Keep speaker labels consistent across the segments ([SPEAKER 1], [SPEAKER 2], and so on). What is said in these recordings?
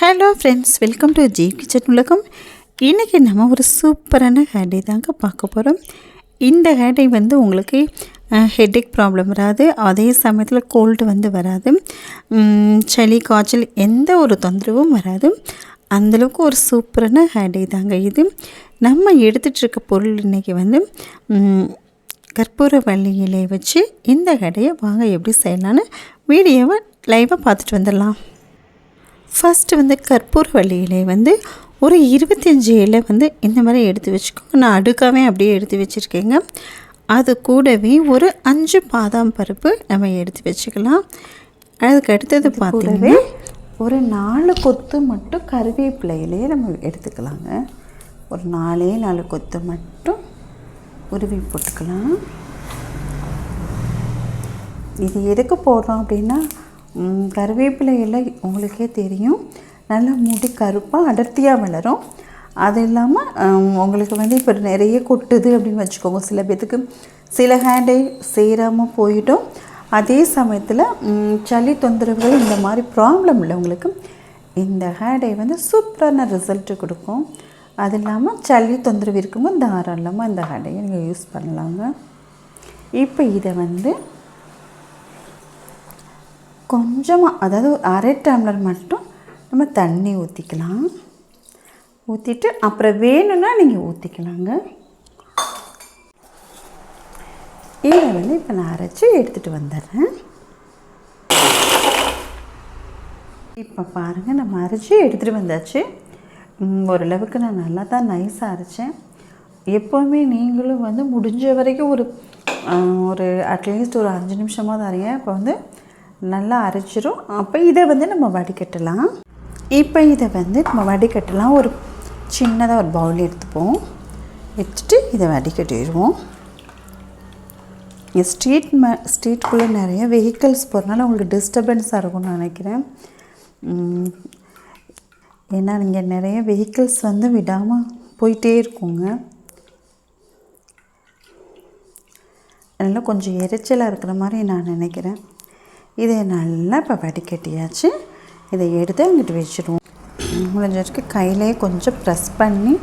[SPEAKER 1] Hello friends welcome to G kitchen உலகம். இன்றைக்கி நம்ம ஒரு சூப்பரான ஹேடை தாங்க பார்க்க போகிறோம் இந்த ஹேடை வந்து உங்களுக்கு ஹெட்டேக் ப்ராப்ளம் வராது. அதே சமயத்தில் கோல்டு வந்து வராது. சளி காய்ச்சல் எந்த ஒரு தொந்தரவும் வராது. அந்தளவுக்கு ஒரு சூப்பரான ஹேடை தாங்க இது. நம்ம எடுத்துகிட்ருக்க பொருள் இன்றைக்கி வந்து கற்பூர வள்ளி இலையை வச்சு இந்த கடையை வாங்க எப்படி செய்யலான்னு வீடியோவை லைவாக பார்த்துட்டு வந்துடலாம். ஃபஸ்ட்டு வந்து கற்பூரவள்ளி இலை வந்து ஒரு இருபத்தஞ்சி இலை வந்து இந்த மாதிரி எடுத்து வச்சுக்கோங்க. நான் அடுக்காவே அப்படியே எடுத்து வச்சுருக்கேங்க. அது கூடவே ஒரு அஞ்சு பாதாம் பருப்பு நம்ம எடுத்து வச்சுக்கலாம். அதுக்கு அடுத்தது பார்த்தீங்கன்னா ஒரு நாலு கொத்து மட்டும் கருவேப்பிலையிலே நம்ம எடுத்துக்கலாங்க. ஒரு நாலே நாலு கொத்து மட்டும் உருவி போட்டுக்கலாம். இது எதுக்கு போடுறோம் அப்படின்னா கருவேப்பிலை இலை உங்களுக்கே தெரியும். நல்லா முடி கருப்பாக அடர்த்தியாக வளரும். அது இல்லாமல் உங்களுக்கு வந்து இப்போ நிறைய கொட்டுது அப்படின்னு வச்சுக்கோங்க. சில பேர்த்துக்கு சில ஹேண்டே சேராமல் போயிட்டோம் அதே சமயத்தில் சளி தொந்தரவுகள் இந்த மாதிரி ப்ராப்ளம் இல்லை உங்களுக்கு இந்த ஹேடை வந்து சூப்பரான ரிசல்ட்டு கொடுக்கும். அது இல்லாமல் சளி தொந்தரவு இருக்கும்போது தாராளமாக இந்த ஹேடையை நீங்கள் யூஸ் பண்ணலாங்க. இப்போ இதை வந்து கொஞ்சமாக அதாவது அரை டம்ளர் மட்டும் நம்ம தண்ணி ஊற்றிக்கலாம் ஊற்றிட்டு அப்புறம் வேணும்னா நீங்கள் ஊற்றிக்கலாங்க இதை வந்து இப்போ நான் அரைச்சி எடுத்துகிட்டு வந்துடுறேன். இப்போ பாருங்கள் நம்ம அரைச்சி எடுத்துகிட்டு வந்தாச்சு. ஓரளவுக்கு நான் நல்லா தான் நைஸாக அரைச்சேன். எப்போவுமே நீங்களும் வந்து முடிஞ்ச வரைக்கும் ஒரு ஒரு அட்லீஸ்ட் ஒரு அஞ்சு நிமிஷமாக தான் அரைங்க. இப்போ வந்து நல்லா அரைச்சிரும். அப்போ இதை வந்து நம்ம வடிகட்டலாம். இப்போ இதை வந்து நம்ம வடிகட்டலாம். ஒரு சின்னதாக ஒரு பவுல் எடுத்துப்போம். எடுத்துட்டு இதை வடிகட்டிடுவோம். இங்கே ஸ்ட்ரீட் மே ஸ்ட்ரீட்குள்ளே நிறைய வெஹிக்கல்ஸ் போகிறனால உங்களுக்கு டிஸ்டர்பன்ஸாக இருக்கும்னு நினைக்கிறேன். ஏன்னா இங்கே நிறைய வெஹிக்கிள்ஸ் வந்து விடாமல் போயிட்டே இருக்குங்க. அதனால் கொஞ்சம் எரிச்சலாக இருக்கிற மாதிரி நான் நினைக்கிறேன். இதை நல்லா இப்போ வடிகட்டியாச்சு. இதை எடுத்து அங்கிட்டு வச்சுருவோம். முடிஞ்ச வரைக்கும் கையிலே கொஞ்சம் ப்ரெஸ் பண்ணி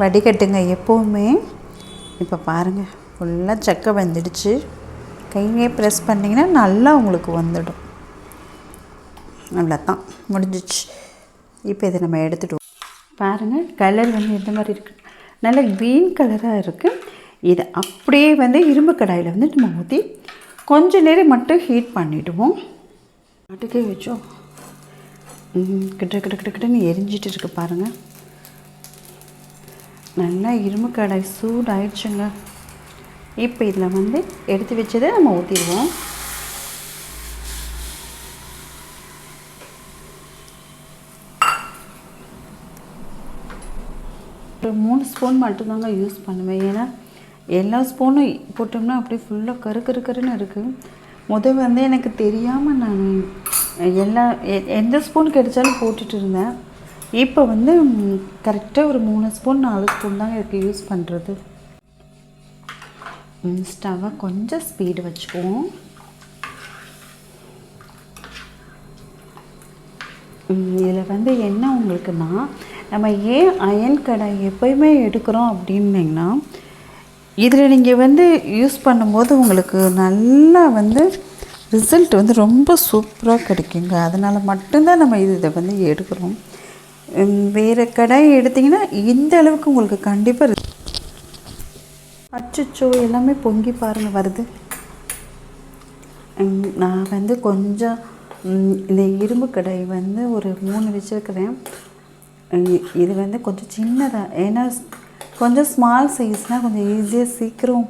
[SPEAKER 1] வடிகட்டுங்க எப்போவுமே. இப்போ பாருங்கள் ஃபுல்லாக சக்கை வந்துடுச்சு. கையிலே ப்ரெஸ் பண்ணிங்கன்னா நல்லா உங்களுக்கு வந்துடும். அவ்வளோதான் முடிஞ்சிச்சு. இப்போ இதை நம்ம எடுத்துடுவோம். பாருங்கள் கலர் வந்து எந்த மாதிரி இருக்குது நல்ல க்ரீன் கலராக இருக்குது இதை அப்படியே வந்து இரும்பு கடாயில் வந்து நம்ம ஊற்றி கொஞ்ச நேரம் மட்டும் ஹீட் பண்ணிவிடுவோம் அடுக்கே வச்சோம் ம், கிட்ட கிட்ட கிட்ட கிட்டன்னு எரிஞ்சிட்டு இருக்கு பாருங்கள் நல்லா இரும்பு கடாய் சூடாயிடுச்சுங்க. இப்போ இதில் வந்து எடுத்து வச்சதை நம்ம ஊற்றிடுவோம் ஒரு மூணு ஸ்பூன் மட்டும்தாங்க யூஸ் பண்ணுவேன். ஏன்னா எல்லா ஸ்பூனும் போட்டோம்னா அப்படியே ஃபுல்லாக கரு கரு கருன்னு இருக்குது முதல் வந்து எனக்கு தெரியாமல் நான் எல்லா எ- எந்த ஸ்பூன் கிடைச்சாலும் போட்டுட்டு இருந்தேன். இப்போ வந்து கரெக்டாக ஒரு மூணு ஸ்பூன் நாலு ஸ்பூன் தாங்க இருக்குது யூஸ் பண்ணுறது ஸ்டவ்வை கொஞ்சம் ஸ்பீடு வச்சுக்குவோம். இதில் வந்து என்ன உங்களுக்குன்னா நம்ம ஏன் அயன் கடை எப்பயுமே எடுக்கிறோம் அப்படின்னீங்கன்னா இதில் நீங்கள் வந்து யூஸ் பண்ணும்போது உங்களுக்கு நல்லா வந்து ரிசல்ட் வந்து ரொம்ப சூப்பராக கிடைக்குங்க. அதனால் மட்டும்தான் நம்ம இது இதை வந்து எடுக்கிறோம். வேறு கடாய் எடுத்திங்கன்னா இந்த அளவுக்கு உங்களுக்கு கண்டிப்பாக அச்சச்சோ எல்லாமே பொங்கி பாருங்கள் வருது. நான் வந்து கொஞ்சம் இந்த இரும்பு கடை வந்து ஒரு மூணு வச்சுருக்கிறேன். இது வந்து கொஞ்சம் சின்னதாக ஏன்னா கொஞ்சம் ஸ்மால் சைஸ்னால் கொஞ்சம் ஈஸியாக சீக்கிரம்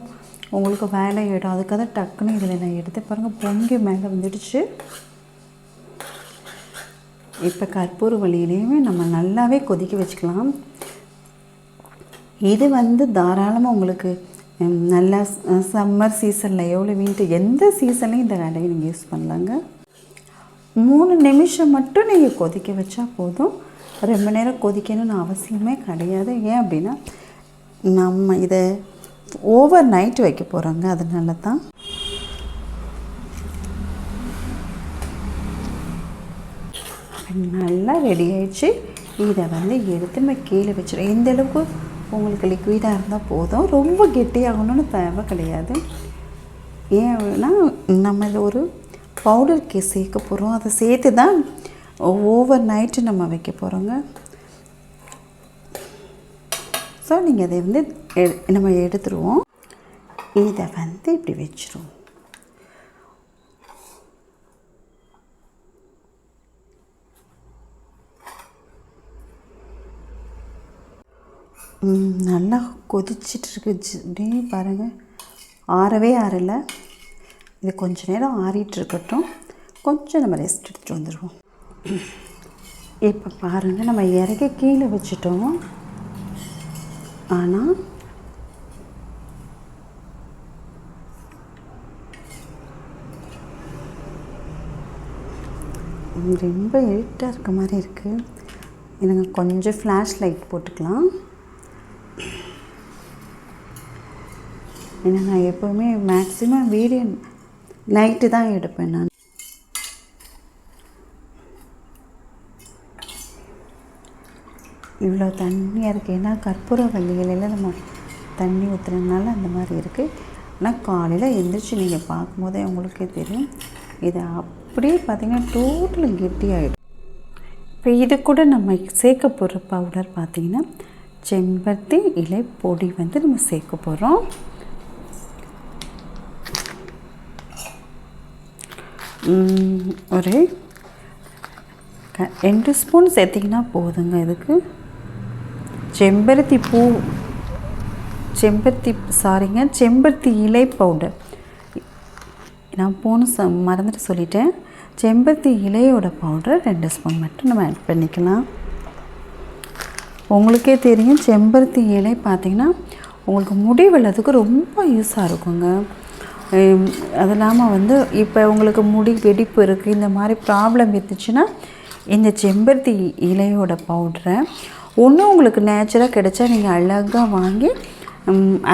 [SPEAKER 1] உங்களுக்கு வேலை ஆகிடும் அதுக்காக தான் டக்குன்னு இதில் நான் எடுத்து பாருங்கள் பொங்கி மேலே வந்துடுச்சு. இப்போ கற்பூர வழியிலையுமே நம்ம நல்லாவே கொதிக்க வச்சுக்கலாம். இது வந்து தாராளமாக உங்களுக்கு நல்லா சம்மர் சீசனில் எவ்வளோ வீட்டு எந்த சீசன்லையும் இந்த வேலையை நீங்கள் யூஸ் பண்ணலாங்க. மூணு நிமிஷம் மட்டும் நீங்கள் கொதிக்க வச்சா போதும். ரொம்ப நேரம் கொதிக்கணும்னு அவசியமே கிடையாது. ஏன் அப்படின்னா நம்ம இதை ஓவர் நைட் வைக்க போகிறோங்க அதனால தான் நல்லா ரெடி ஆயிடுச்சு. இதை வந்து எடுத்து நம்ம கீழே வச்சிடும் எந்த அளவுக்கு உங்களுக்கு லிக்விடாக இருந்தால் போதும். ரொம்ப கெட்டியாகணும்னு தேவை கிடையாது. ஏன்னா நம்ம இதை ஒரு பவுடருக்கு சேர்க்க போகிறோம் அதை சேர்த்து தான் ஓவர் நைட்டு நம்ம வைக்க போகிறோங்க ஸோ நீங்கள் அதை வந்து நம்ம எடுத்துருவோம். இதை வந்து இப்படி வச்சிருவோம். நல்லா கொதிச்சிட்டு இருக்கு அப்படியே பாருங்கள் ஆறவே ஆறலை. இது கொஞ்ச நேரம் ஆறிட்டு இருக்கட்டும் கொஞ்சம் நம்ம ரெஸ்ட் எடுத்துட்டு வந்துடுவோம் இப்போ பாருங்கள் நம்ம இறக்க கீழே வச்சுட்டோம். ஆனால் ரொம்ப இருட்டாக இருக்க மாதிரி இருக்குது எனக்கு கொஞ்சம் ஃப்ளாஷ் லைட் போட்டுக்கலாம். ஏன்னா நான் எப்போவுமே மேக்ஸிமம் வீடியோ நைட்டு தான் எடுப்பேன் நான். இவ்வளோ தண்ணியாக இருக்குது ஏன்னா கற்பூர வள்ளிகளில் நம்ம தண்ணி ஊற்றுறதுனால அந்த மாதிரி இருக்குது ஆனால் காலையில் எழுந்திரிச்சு நீங்கள் பார்க்கும்போதே உங்களுக்கே தெரியும். இது அப்படியே பார்த்திங்கன்னா டோட்டல் கெட்டியாகிடும் இப்போ இது கூட நம்ம சேர்க்க போகிற பவுடர் பார்த்திங்கன்னா செம்பருத்தி இலை பொடி வந்து நம்ம சேர்க்க போகிறோம் ஒரு க- ரெண்டு ஸ்பூன் சேர்த்திங்கன்னா போதுங்க இதுக்கு. செம்பருத்தி பூ செம்பருத்தி சாரிங்க செம்பருத்தி இலை பவுடர் நான் போன ச மறந்துட்டு சொல்லிட்டேன். செம்பருத்தி இலையோட பவுடர் ரெண்டு ஸ்பூன் மட்டும் நம்ம ஆட் பண்ணிக்கலாம். உங்களுக்கே தெரியும் செம்பருத்தி இலை பார்த்தீங்கன்னா உங்களுக்கு முடி வளர்றதுக்கு ரொம்ப யூஸாக இருக்குங்க. அது இல்லாமல் வந்து இப்போ உங்களுக்கு முடி வெடிப்பு இருக்குது இந்த மாதிரி ப்ராப்ளம் இருந்துச்சுன்னா இந்த செம்பருத்தி இலையோட பவுடரை ஒன்று உங்களுக்கு நேச்சராக கிடைச்சா நீங்கள் அழகாக வாங்கி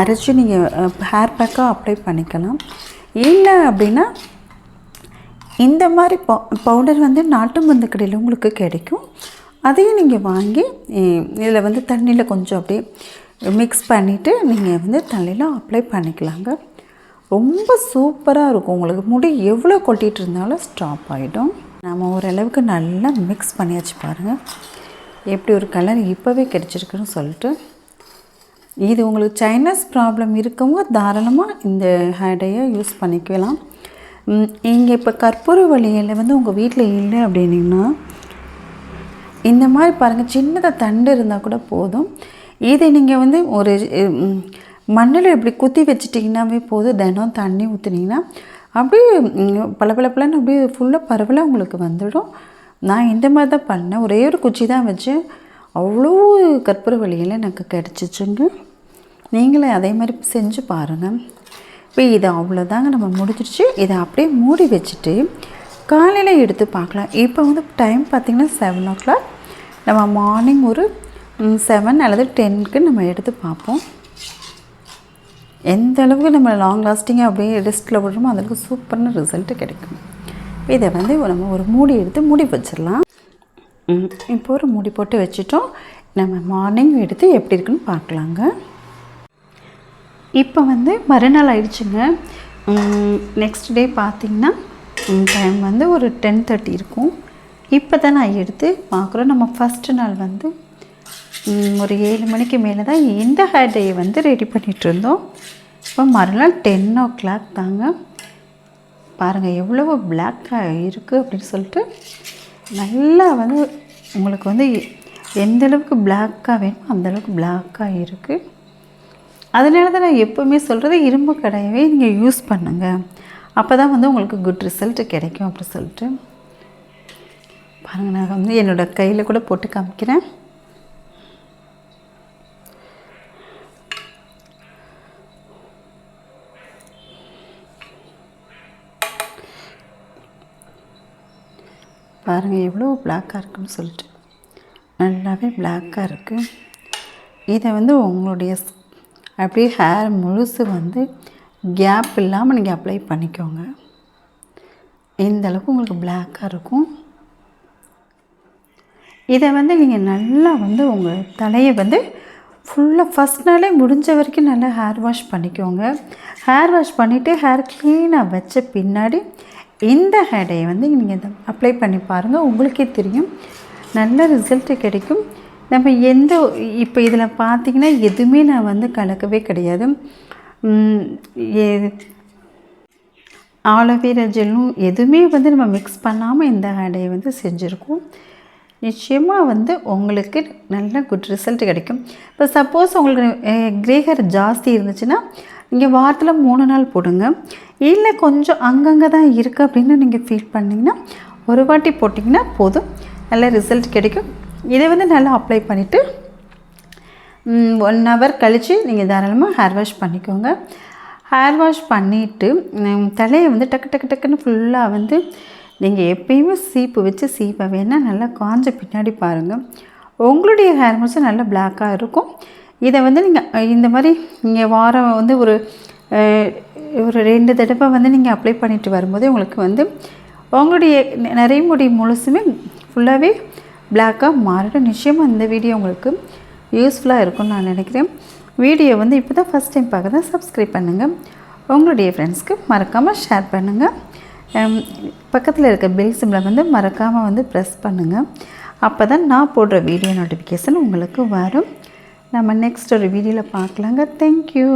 [SPEAKER 1] அரைச்சி நீங்கள் ஹேர் பேக்காக அப்ளை பண்ணிக்கலாம். இல்லை அப்படின்னா இந்த மாதிரி பவு பவுடர் வந்து நாட்டு மருந்து கடையில் உங்களுக்கு கிடைக்கும். அதையும் நீங்கள் வாங்கி இதில் வந்து தண்ணியில் கொஞ்சம் அப்படியே மிக்ஸ் பண்ணிவிட்டு நீங்கள் வந்து தலையில் அப்ளை பண்ணிக்கலாங்க. ரொம்ப சூப்பராக இருக்கும் உங்களுக்கு. முடி எவ்வளோ கொட்டிகிட்டு இருந்தாலும் ஸ்டாப் ஆகிடும் நம்ம ஓரளவுக்கு நல்லா மிக்ஸ் பண்ணியாச்சு பாருங்கள் எப்படி ஒரு கலர் இப்போவே கிடச்சிருக்குன்னு சொல்லிட்டு இது உங்களுக்கு சைனஸ் ப்ராப்ளம் இருக்கவங்க தாராளமாக இந்த ஹேடையை யூஸ் பண்ணிக்கலாம். இங்கே இப்போ கற்பூர வழியில் வந்து உங்கள் வீட்டில் இல்லை அப்படின்னீங்கன்னா இந்த மாதிரி பாருங்கள் சின்னதாக தண்டு இருந்தால் கூட போதும். இதை நீங்கள் வந்து ஒரு மண்ணில் இப்படி குத்தி வச்சிட்டிங்கன்னாவே போதும். தினம் தண்ணி ஊற்றுனீங்கன்னா அப்படியே பளபளபளன்னு அப்படியே ஃபுல்லாக பரவலாக உங்களுக்கு வந்துடும். நான் இந்த மாதிரி தான் பண்ணேன். ஒரே ஒரு குச்சி தான் வச்சேன் அவ்வளோ கற்பூர வழியில் எனக்கு கிடச்சிச்சுங்க. நீங்களே அதே மாதிரி செஞ்சு பாருங்கள் இப்போ இதை அவ்வளோதாங்க நம்ம முடிச்சிடுச்சு இதை அப்படியே மூடி வச்சுட்டு காலையில் எடுத்து பார்க்கலாம். இப்போ வந்து டைம் பார்த்திங்கன்னா செவன் ஓ கிளாக் நம்ம மார்னிங் ஒரு செவன் அல்லது டென்க்கு நம்ம எடுத்து பார்ப்போம். எந்த அளவுக்கு நம்ம லாங் லாஸ்டிங்காக அப்படியே ரெஸ்ட்டில் விடுறோமோ அந்தளவுக்கு சூப்பரான ரிசல்ட்டு கிடைக்கும். இதை வந்து நம்ம ஒரு மூடி எடுத்து மூடி வச்சிடலாம். இப்போ ஒரு மூடி போட்டு வச்சுட்டோம். நம்ம மார்னிங் எடுத்து எப்படி இருக்குன்னு பார்க்கலாங்க. இப்போ வந்து மறுநாள் ஆயிடுச்சுங்க. நெக்ஸ்ட் டே பார்த்தீங்கன்னா டைம் வந்து ஒரு டென் தேர்ட்டி இருக்கும். இப்போ தான் நான் எடுத்து பார்க்குறோம். நம்ம ஃபஸ்ட்டு நாள் வந்து ஒரு ஏழு மணிக்கு மேலே தான் இந்த ஹேர் டேயை வந்து ரெடி பண்ணிகிட்டு இருந்தோம். இப்போ மறுநாள் டென் ஓ கிளாக் தாங்க. பாருங்கள் எவ்வளவு பிளாக்காக இருக்குது அப்படின்னு சொல்லிட்டு நல்லா வந்து உங்களுக்கு வந்து எந்த அளவுக்கு பிளாக்காக வேணுமோ அந்த அளவுக்கு பிளாக்காக இருக்குது அதனால தான் நான் எப்போவுமே சொல்கிறது இரும்பு கடையவே நீங்கள் யூஸ் பண்ணுங்கள் அப்போ தான் வந்து உங்களுக்கு குட் ரிசல்ட் கிடைக்கும் அப்படி சொல்லிட்டு. பாருங்கள் நான் வந்து என்னோடய கையில் கூட போட்டு காமிக்கிறேன். பாருங்கள் எவ்வளோ பிளாக்காக இருக்குன்னு சொல்லிட்டு. நல்லாவே பிளாக்காக இருக்குது இதை வந்து உங்களுடைய அப்படியே ஹேர் முழுசு வந்து கேப் இல்லாமல் நீங்கள் அப்ளை பண்ணிக்கோங்க. இந்த அளவுக்கு உங்களுக்கு பிளாக்காக இருக்கும். இதை வந்து நீங்கள் நல்லா வந்து உங்கள் தலையை வந்து ஃபுல்லாக ஃபஸ்ட் நாளே முடிஞ்ச வரைக்கும் நல்லா ஹேர் வாஷ் பண்ணிக்கோங்க. ஹேர் வாஷ் பண்ணிவிட்டு ஹேர் க்ளீனாக வச்ச பின்னாடி இந்த ஹேடையை வந்து நீங்கள் அப்ளை பண்ணி பாருங்கள் உங்களுக்கே தெரியும். நல்ல ரிசல்ட்டு கிடைக்கும். நம்ம எந்த இப்போ இதில் பார்த்தீங்கன்னா எதுவுமே நான் வந்து கலக்கவே கிடையாது. எ- ஆலோவேரா ஜெல்லும் எதுவுமே வந்து நம்ம மிக்ஸ் பண்ணாமல் இந்த ஹேடையை வந்து செஞ்சுருக்கோம். நிச்சயமாக வந்து உங்களுக்கு நல்ல குட் ரிசல்ட் கிடைக்கும். இப்போ சப்போஸ் உங்களுக்கு கிரேகர் ஹேர் ஜாஸ்தி இருந்துச்சுன்னா நீங்கள் வாரத்தில் மூணு நாள் போடுங்க. இல்லை கொஞ்சம் அங்கங்கே தான் இருக்குது அப்படின்னு நீங்கள் ஃபீல் பண்ணிங்கன்னா ஒரு வாட்டி போட்டிங்கன்னா போதும். நல்ல ரிசல்ட் கிடைக்கும். இதை வந்து நல்லா அப்ளை பண்ணிவிட்டு ஒன் ஹவர் கழித்து நீங்கள் தாராளமாக ஹேர் வாஷ் பண்ணிக்கோங்க. ஹேர் வாஷ் பண்ணிவிட்டு தலையை வந்து டக்கு டக்கு டக்குன்னு ஃபுல்லாக வந்து நீங்கள் எப்பயுமே சீப்பு வச்சு சீப்பை வேணால் நல்லா காஞ்ச பின்னாடி பாருங்கள் உங்களுடைய ஹேர் மாஸும் நல்லா பிளாக்காக இருக்கும். இதை வந்து நீங்கள் இந்த மாதிரி நீங்கள் வாரம் வந்து ஒரு ஒரு ரெண்டு தடவை வந்து நீங்கள் அப்ளை பண்ணிட்டு வரும்போது உங்களுக்கு வந்து உங்களுடைய நிறைய முடி முழுசுமே ஃபுல்லாகவே பிளாக்காக மாறிடும். நிச்சயமாக இந்த வீடியோ உங்களுக்கு யூஸ்ஃபுல்லாக இருக்கும்னு நான் நினைக்கிறேன். வீடியோ வந்து இப்போ தான் ஃபஸ்ட் டைம் பார்க்குறதா சப்ஸ்கிரைப் பண்ணுங்கள் உங்களுடைய ஃப்ரெண்ட்ஸ்க்கு மறக்காமல் ஷேர் பண்ணுங்கள் பக்கத்தில் இருக்க பெல் சிம்பிளை வந்து மறக்காமல் வந்து ப்ரெஸ் பண்ணுங்கள் அப்போ தான் நான் போடுற வீடியோ நோட்டிஃபிகேஷன் உங்களுக்கு வரும். நம்ம நெக்ஸ்ட் ஒரு வீடியோவில் பார்க்கலாங்க. தேங்க்யூ